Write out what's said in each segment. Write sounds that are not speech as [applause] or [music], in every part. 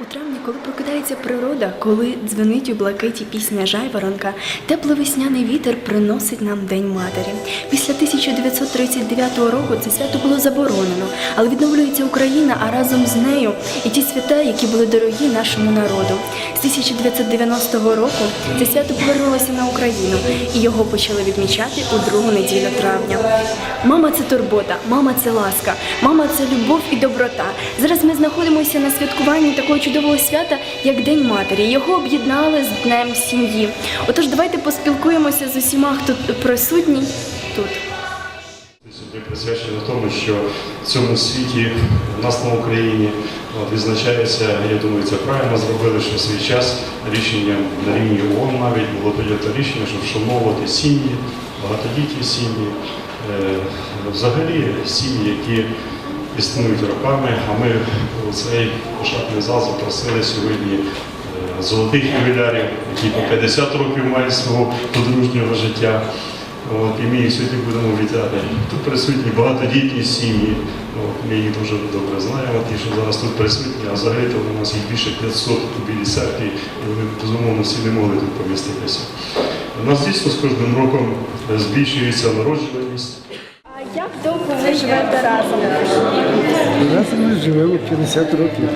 У травні, коли прокидається природа, коли дзвенить у блакиті пісня жайворонка, теплий весняний вітер приносить нам День Матері. Після 1939 року це свято було заборонено, але відновлюється Україна, а разом з нею і ті свята, які були дорогі нашому народу. З 1990 року це свято повернулося на Україну, і його почали відмічати у другу неділю травня. Мама це турбота, мама це ласка, мама це любов і доброта. Зараз ми знаходимося на святкуванні такого чудового свята, як День Матері. Його об'єднали з Днем сім'ї. Отож, давайте поспілкуємося з усіма, хто присутній тут. Сьогодні присвячено тому, що в цьому світі, в нас на Україні, от, відзначається, я думаю, це правильно зробили, що в свій час рішенням на рівні ООН навіть було прийнято рішення, щоб вшановувати сім'ї, багатодітні сім'ї, е, взагалі сім'ї, які існують роками. А ми у цей пошатний зал запросили сьогодні е, золотих ювілярів, які по 50 років мають свого подружнього життя. От, і ми їх сьогодні будемо вітати. Тут присутні багатодітні сім'ї. Ми їх дуже добре знаємо, ті, що зараз тут присутні, а взагалі то у нас їх більше 500 у білій церкві, і вони безумовно всі не могли тут поміститися. У нас дійсно з кожним роком збільшується народжуваність. А як довго ви живете разом? Разом ми живемо 50 років.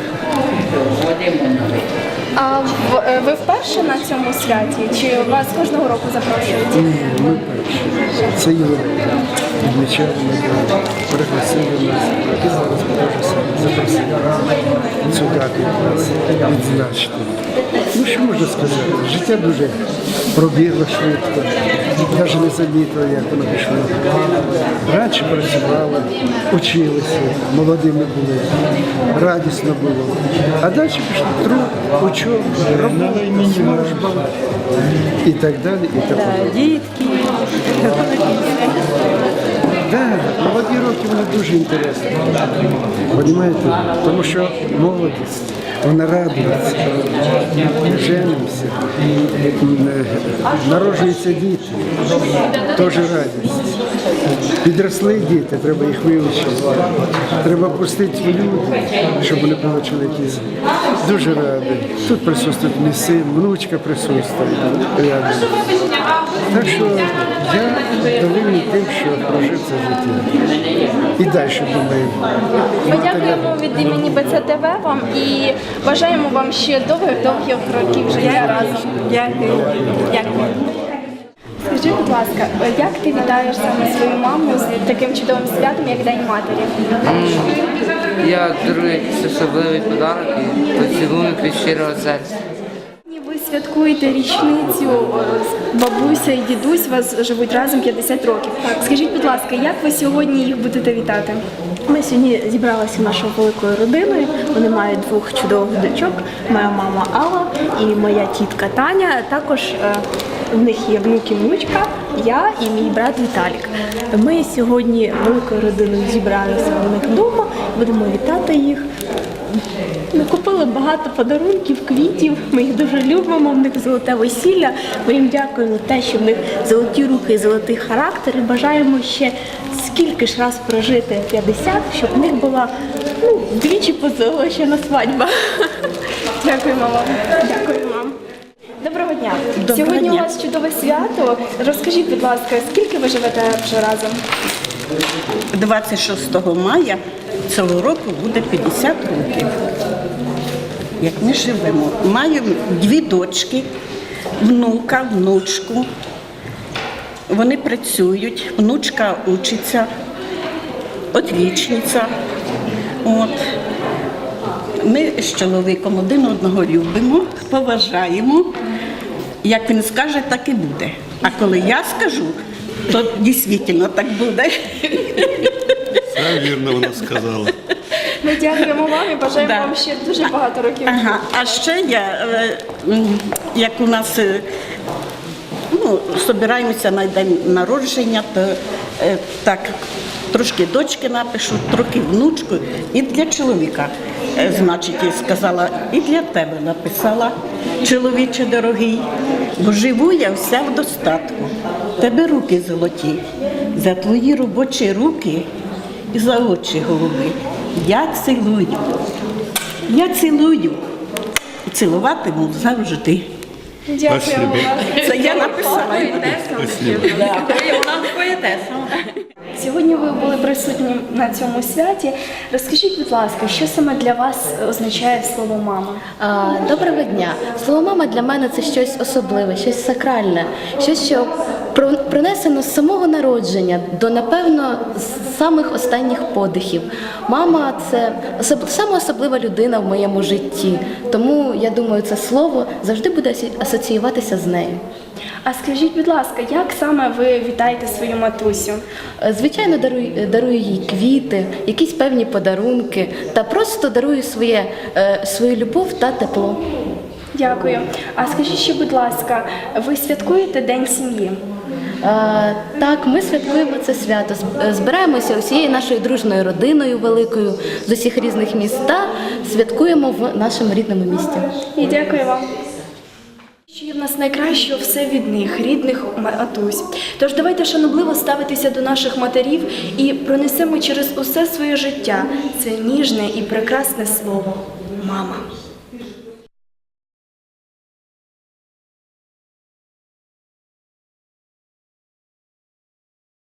А в- е, ви вперше на цьому святі? Чи вас кожного року запрошують? Ні, ми перші. Це Європа. Відмічаємо, ми пригласили нас. І зараз ми теж самі запросили цю дату нас відзначити. Ну що можна сказати? Життя дуже пробігло швидко. Навіть не замітила, як воно пішло. Раніше працювала, училися, молодими були, радісно було. А далі пішли труд, учоба, робота, служба і так далі, і так далі. дітки. Да, молоді роки вони дуже інтересні. Понимаєте? Тому що молодість, вона радується. Женимося, народжуються діти, теж радість. Підросли діти, треба їх вивчити. Треба пустити в люди, щоб вони отримали якісь. Дуже радий. Тут присутствує мій син, внучка присутствує. Так що я довольний тим, що прожив це життя. І далі думаю. Ми дякуємо від імені БЦТВ вам і бажаємо вам ще довгих-довгих років життя разом. Дякую. Дякую. Скажи, будь ласка, як ти вітаєш саме свою маму з таким чудовим святом, як День матері? Я дарую якийсь особливий подарок і поцілунок від щирого серця. Святкуєте річницю, е, бабуся і дідусь у вас живуть разом 50 років. Скажіть, будь ласка, як ви сьогодні їх будете вітати? Ми сьогодні зібралися нашою великою родиною. Вони мають двох чудових дочок. Моя мама Алла і моя тітка Таня. Також е, в них є внук і внучка, я і мій брат Віталік. Ми сьогодні великою родиною зібралися у них вдома, будемо вітати їх. Ми багато подарунків, квітів. Ми їх дуже любимо. В них золоте весілля. Ми їм дякуємо за те, що в них золоті руки і золотий характер. І бажаємо ще скільки ж раз прожити 50, щоб в них була ну, двічі позолочена свадьба. Дякуємо [laughs] вам. Дякую вам. Доброго дня. Доброго Сьогодні дня. у вас чудове свято. Розкажіть, будь ласка, скільки ви живете вже разом? 26 мая цього року буде 50 років. Як ми живемо. Маю дві дочки, внука, внучку. Вони працюють, внучка учиться, одвічниця. От. Ми з чоловіком один одного любимо, поважаємо. Як він скаже, так і буде. А коли я скажу, то дійсно так буде. Все вірно вона сказала. Ми дякуємо вам і бажаємо Да. вам ще дуже багато років. Ага, а ще я, е, м, як у нас е, ну, збираємося на день народження, то е, так трошки дочки напишу, трохи внучку і для чоловіка. Е, Значить, я сказала, і для тебе написала, чоловіче дорогий, бо живу я вся в достатку. Тебе руки золоті, за твої робочі руки і за очі голуби. Я цілую. Я цілую цілуватиму завжди. Дякуємо Спасибо. вам. Це я написала. Сьогодні ви були присутні на цьому святі. Розкажіть, будь ласка, що саме для вас означає слово мама? А, Доброго дня. Слово мама для мене це щось особливе, щось сакральне, щось, що пронесено з самого народження до напевно з самих останніх подихів. Мама це особ... саме особлива людина в моєму житті. Тому я думаю, це слово завжди буде асоціюватися з нею. А скажіть, будь ласка, як саме ви вітаєте свою матусю? Е, Звичайно, дарую, дарую їй квіти, якісь певні подарунки та просто дарую своє, е, свою любов та тепло. Дякую. А скажіть ще, будь ласка, ви святкуєте День сім'ї? Е, Так, ми святкуємо це свято. Е, Збираємося усією нашою дружною родиною великою з усіх різних міст та святкуємо в нашому рідному місті. І дякую вам. Що є в нас найкращого все від них, рідних матусь. Тож давайте шанобливо ставитися до наших матерів і пронесемо через усе своє життя це ніжне і прекрасне слово мама.